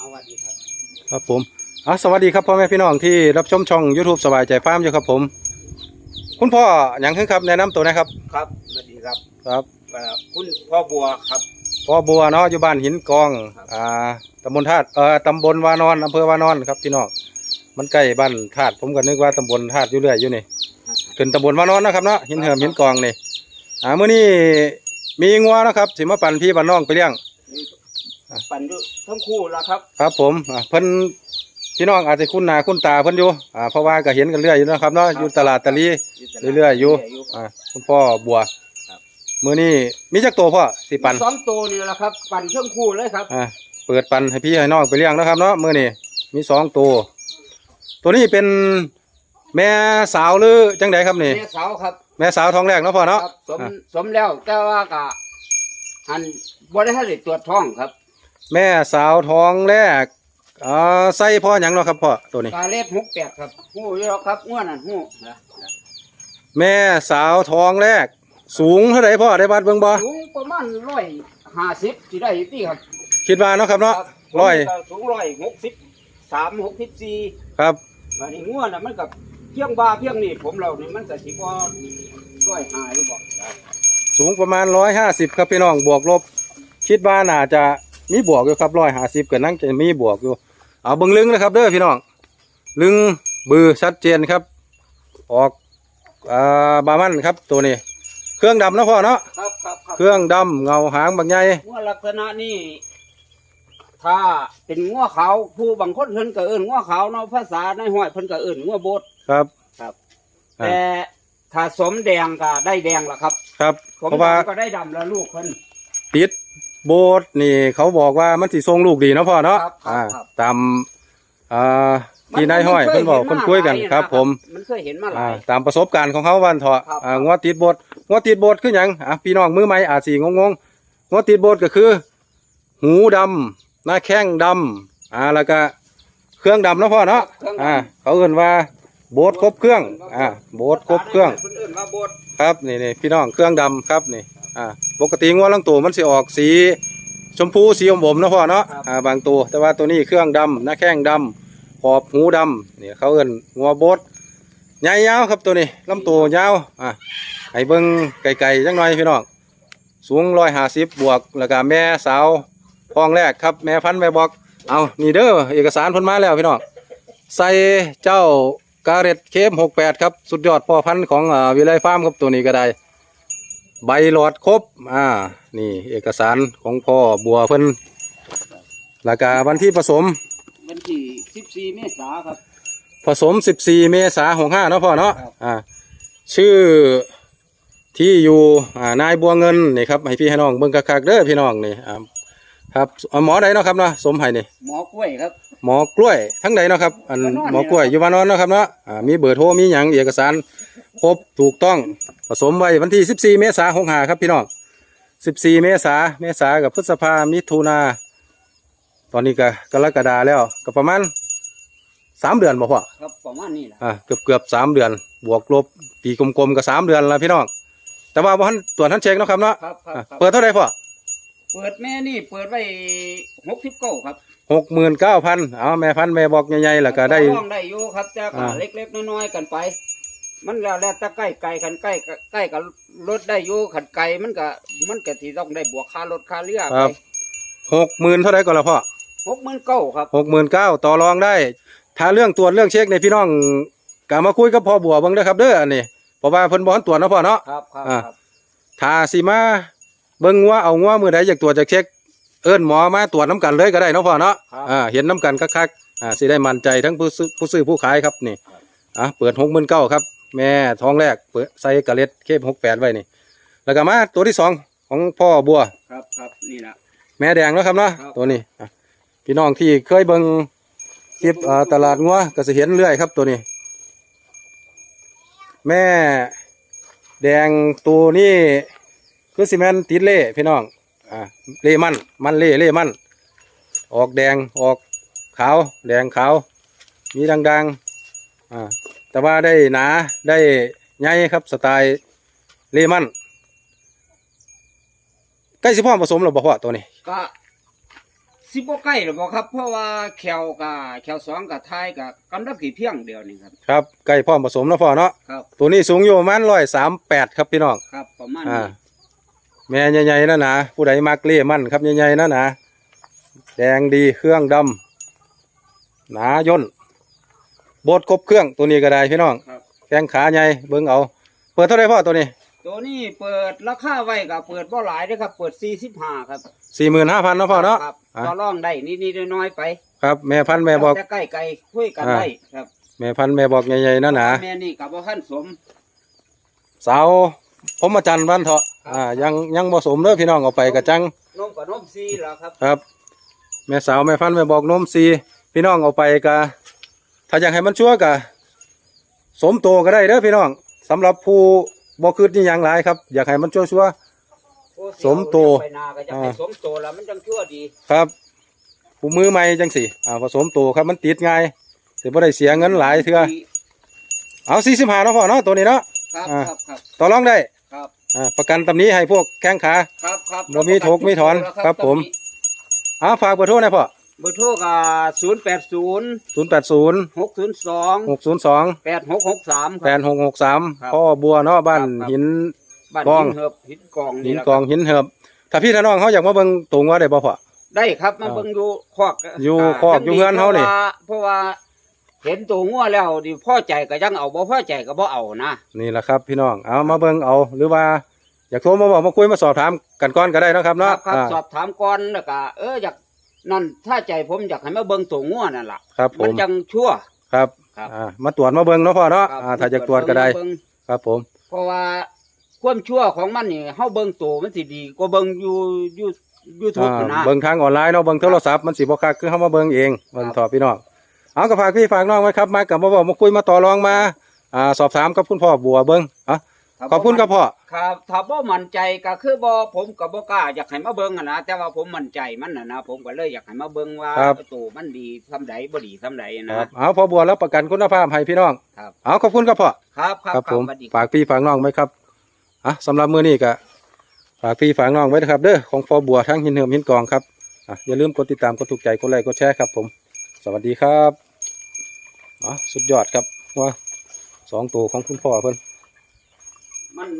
เอาสวัสดีครับ ครับผมอะสวัสดีครับพ่อแม่พี่น้องที่รับชมช่อง YouTube สบายใจฟาร์มอยู่ครับผม คุณพ่ออย่างขึ้นครับแนะนำตัวนะครับ ครับสวัสดีครับครับเอ่อคุณพ่อบัวครับ พ่อบัวเนาะอยู่บ้านหินกองครับ อ่าตำบลธาตุเอ่อตำบลวานอนอำเภอวานอนครับพี่น้องมันใกล้บ้านธาตุผมก็นึกว่าตำบลธาตุอยู่เรื่อยอยู่นี่ขึ้นตำบลวานอนนะครับเนาะหินเหิมหินกองนี่อ่ามื้อนี้มีงัวนะครับสิมาปั่นพี่ปั่นน้องไปเลี้ยง นี่ปั่นด้วยทั้งคู่แล้วครับครับผมอ่าเพิ่นพี่น้องอาจจะคุ้นหน้าคุ้นตาเพิ่นอยู่อ่าเพราะว่าก็เห็นกันเรื่อยอยู่นะครับเนาะอยู่ตลาดตะลีเรื่อยๆอยู่อ่าคุณพ่อบัวครับ มื้อนี้มีจักตัวพ่อสิปันสองตัวนี่แหละครับ ปั่นทั้งคู่เลยครับ อ่าเปิดปันให้พี่ให้น้องไปเลี้ยงนะครับเนาะมื้อนี้มีสองตัวตัวนี้เป็นแม่สาวหรือจังไดครับนี่ แม่สาวครับแม่สาวท้องแรกเนาะพ่อเนาะครับสมอะสมแล้วแต่ว่ากะอันบริษัทตรวจท้องครับ แม่สาวท้องแรกอ่าใส่พ่อหยังเนาะครับพ่อตัวนี้กาเล็ดหกแปดครับหู้อยู่แล้วครับง้วนนั่นหู้นะแม่สาวท้องแรก สูงเท่าไหร่พ่อได้บัดเบิ่งบ่สูงประมาณร้อยห้าสิบที่ได้อยู่ที่ครับคิดว่าเนาะครับเนาะครับร้อยผมก็สูงร้อยหกสิบสามหกสิบสี่ครับอันนี้ง้วนน่ะมันกับเพียงบาเพียงนี่ผมเรานี่มันก็สิบ่ร้อยห้าหรือบ่ครับสูงประมาณร้อยห้าสิบครับพี่น้องบวกลบ คิดว่าน่าจะ มีบวกอยู่ครับร้อยห้าสิบกับนั่งจะมีบวกอยู่ เอาเบิ้งลึงนะครับเด้อพี่น้องลึงบือชัดเจนครับ ออกอ่าบามันครับตัวนี้ เครื่องดำเนาะพ่อเนาะครับครับครับเครื่องดำเงาหางบางใหญ่ง้วนลักษณะนี่ถ้าเป็นง้วขาวผู้บางคนเพิ่นก็เอิ้นง้วขาวเนาะภาษาในห้อยเพิ่นก็เอิ้นง้วโบดครับ ครับอ่า แต่ถ้าสมแดงก็ได้แดงล่ะครับ ครับสมเพราะว่าดำก็ได้ดำแล้วลูกเพิ่นติด โบสนี่เขาบอกว่ามันสิทรงลูกดีเนาะพ่อเนาะครับครับอ่าครับ ตามอ่าที่นายห้อยเพิ่นบอกเพิ่นคุยกันครับ ผมมันเคยเห็นมาหลาอ่าย ตามประสบการณ์ของเขาวันเถาะครับ อ่างวติดโบสงวติดโบสคือหยังอะพี่น้องมือใหม่อาจสีงงงๆงวติดโบสก็คือ หูดำหน้าแข้งดำอ่าแล้วก็เครื่องดำเนาะพ่อเนาะอ่าเขาเอ่นว่าโบสครบเครื่องอ่าโบสครบเครื่อง เพิ่นเอิ้นว่าโบดครับนี่นี่พี่น้องเครื่องดำครับนี่อ่า ปกติงวลังตัวมันสิออกสีชมพูสีอมผมๆเนาะพ่อเนาะอ่าบางตัว แต่ว่าตัวนี้เครื่องดำหน้าแข้งดำขอบหูดำนี่เขาเอิ้นงัวโบสใหญ่ยาวครับตัวนี้ลำตัวยาวอ่าให้เบิ่งไกลๆจังหน่อยพี่น้องสูงร้อยห้าสิบบวกแล้วก็แม่สาวทองแรกครับ แม่พันธุ์แม่บอกเอานี่เด้อเอกสารเพ้นมาแล้วพี่น้องใส่เจ้ากาเร็ดเคมหกแปดครับ สุดยอดพ่อพันธุ์ของอ่าวิไลฟาร์มครับตัวนี้ก็ได้ ใบหลอดครบ อ่า นี่เอกสารของพ่อบัวเพิ่นแล้วก็วันที่ผสม วันที่14เมษายนครับ ผสม 14 เมษายน65เนาะพ่อเนาะ ครับ อ่า ชื่อที่อยู่ อ่า นายบัวเงินนี่ครับ ให้พี่ให้น้องเบิ่งคักๆเด้อพี่น้องนี่ อ่า ครับเอาหมอใดเนาะครับเนาะ สมให้นี่ หมอกล้วยครับ หมอกล้วยทั้งใดเนาะครับอันบ้านนอนหมอกล้วยนี่อยู่บ้านนอนเนาะครับเนาะอ่ามีเบอร์โทรมีหยังเอกสารครบถูกต้องผสมไว้วันที่ 14 เมษายน65ครับพี่น้อง 14 เมษาเมษากับพฤษภามิถุนาตอนนี้ก็กรกฎาแล้วก็ประมาณสามเดือนบ่พ่อครับประมาณนี้แหละอ่าเกือบเกือบสามเดือน บวกลบปีกลมๆก็สามเดือนแล้วพี่น้องแต่ว่าบ่ทันตรวจทันเช็คเนาะครับเนาะครับครับอ่าครับเปิดเท่าไหร่พ่อเปิดแม่นี่เปิดไว้69ครับ หกหมื่นเก้าพันเอาแม่พันธุ์แม่บอกใหญ่ๆแล้วก็ได้ต่อรองได้อยู่ครับแต่ก็อ่า เล็กๆน้อยๆกันไป มันแล้วแล้วแต่ใกล้ไกลคันใกล้ใกล้กับรถได้อยู่คันไกลมันก็มันก็ที่ต้องได้บวกค่ารถค่าเรือคไปรับหกหมื่นเท่าไหร่ก่อนละพ่อหกหมื่นเก้าครับ หกหมื่นเก้าต่อรองได้ ถ้าเรื่องตรวจเรื่องเช็คในยพี่น้องกามาคุยกับพ่อบัวเบิ่งเด้อครับเด้ออันนี้เพราะว่าเพิ่นบ่ทันตรวจเนาะพ่อเนาะ ครับครับอ่า ครับถ้าสิมาเบิ่งว่าเอางัวมือใดอยากตรวจจากเช็ค เอิ้นหมอมาตรวจน้กันเลยก็ได้เนาะพ่อเนาะอ่าเห็นน้กันคักๆอ่าสิได้มั่นใจทั้งผู้ซื้อผู้ซื้อผู้ขายครับนี่อะเปิดหกหมื่นเก้าครับ แม่ท้องแรกเปิดใส่กระเล็ดเคบหกแปดไว้นี่ แล้วก็มาตัวที่สองของพ่อบัว ครับครับนี่นะแม่แดงเนาะครับเนาะครับ ตัวนี้อะพี่น้องที่เคยเบิ่งคลิปอ่าตลาดงัวก็จะเห็นเรื่อยครับตัวนี้ แม่ แดงตัวนี้คือซีเมนติดเล่พี่น้อง อ่าเล่มันมันเล่เล่มัน ออกแดงออกขาว แดงขาว มีดังๆอ่าแต่ว่าได้หนาได้ใหญ่ครับสไตล์เล่มันใกล้สิพ่อผสมหรือบ่พ่อตัวนี้ก็สิบ่ใกล้หรอกบ่ครับ เพราะว่าแขวกับแขวสองกับท้ายกับกำลังกี่เพียงเดียวนี่ครับครับไก่พร้อมผสมแล้วพ่อเนาะครับตัวนี้สูงอยู่ประมาณร้อยสามแปดครับพี่น้องครับประมาณอ่านี้ แม่ใหญ่ๆนะนะผู้ใดมักเล่มั่นครับใหญ่ๆนะนะแดงดีเครื่องดำหนาย่นโบดครบเครื่องตัวนี้ก็ได้พี่น้องครับ แข้งขาใหญ่เบิ่งเอา เปิดเท่าไรพ่อตัวนี้ตัวนี้เปิดราคาไว้ก็เปิดบ่หลายเด้อครับ เปิด45ครับสี่หมื่นห้าพันเนาะพ่อเนาะครับอะก็ร้องได้นิดๆน้อยๆไปครับแม่พันธุ์แม่บอก แต่ใกล้ไกลคุยกันอ่า ได้ครับแม่พันธุ์แม่บอกใหญ่ๆนะนะแม่นี่กับบ่ทันสมสาว ผมมาจันทร์วันเถาะอ่ายังยังผสมเด้อพี่น้องเอาไปกระจังนมกับนมซีแล้วครับครับ แม่สาวแม่พันธุ์แม่บอกนมซีพี่น้องเอาไปกะถ้าอยากให้มันชั่วกะสมโตก็ได้เด้อพี่น้องสำหรับผู้บ่คืดนี่ยังหลายครับ อยากให้มันชั่วชั่วโอ้สมโตไปนาก็จะให้อ่าสมโตแล้วมันจังชั่วดีๆครับผู้มือใหม่จังสิอ่าผสมโตครับมันติดง่ายสิบ่ได้เสียเงินหลายเทื่อเอา45เนาะพ่อเนาะตัวนี้เนาะ ครับอ่าครับครับต่อรองได้ครับอ่าประกันตำนี้ให้พวกแข้งขาครับครับบ่มีถกมีถอนแล้วครับผมอ้าฝากเบอร์โทรหนะพ่อเบอร์โทรก็ศูนย์แปดศูนย์080หกศูนย์สอง602แปดหกหกสามคแปรับดหกหกสามครับพ่อบัวเนาะบ้านครับครับหินบ้านกองหินเหือบหินกองหินแหละกองหินเหิบถ้าพี่ถ้าน้องเขาอยากมาเบิ่งตัวงัวได้บ่พ่อได้ครับมาอ่าเบิ่งดูคอกอยู่คอกอยู่เฮือนเฮานี่พระว่เพราะว่า เห็นตัวงัวแล้วดิพ่อใจก็ยังเอาบ่พ่อใจก็บ่เอานะนี่แหละครับพี่น้องเอามาเบิ่งเอาหรือว่า อยากโทรมาบอกมาคุยมาสอบถามกันก่อนก็ได้เนาะครับคเนาะรับครับอ่าสอบถามก่อนแล้วก็เอออยากนั่นถ้าใจผมอยากให้มาเบิ่งตัวงัวนั่นล่ะครับผมันมจังชั่ว ครับครับ อ่ามาตรวจมาเบิ่งเนาะพ่อเนาะครับอ่าถ้าอยากตรวจก็ได้เบิ่งครับผมเพราะว่าความชั่วของมันนี่เฮาเบิ่งตัวมันสิดีกว่าเบิ่งอยู่อยู่ยูทูบอ่านะ เบิ่งทางออนไลน์เนาะเบิ่งโทรศัพท์มันสิบ่คักคือเฮามาเบิ่งเองเบิ่งครับ ต่อพี่น้อง เอาก็ฝากพี่ฝากน้องไว้ครับ มากับมาบอกมาคุยมาต่อรองมาอ่าสอบถามกับคุณพ่อบัวเบิ่งอะขอบคุณครับพ่อครับถ้าบ่มั่นใจก็คือบ่ผมก็บ่กล้าอยากให้มาเบิ่งอะนะแต่ว่าผมมั่นใจมันน่ะนะผมก็เลยอยากให้มาเบิ่งว่าครับตัวมันดีซำใดบ่ดีซำใดคนะรับเอาพ่อบัวแล้วประกันคุณภาพให้พี่น้องครับ เอาขอบคุณครับพ่อ ครับครับครับผมสวัสดี ฝากพี่ฝากน้องไว้ครับอะสำหรับมื้อนี้ก็ฝากพี่ฝากน้องไว้นะครับ เด้อของพ่อบัวทั้งหินเหิมหินกองครับอะอย่าลืมกดติดตามกดถูกใจกดไลค์กดแชร์ครับผม สวัสดีครับอะสุดยอดครับว่าสองตัวของคุณพ่อเพิ่นมัน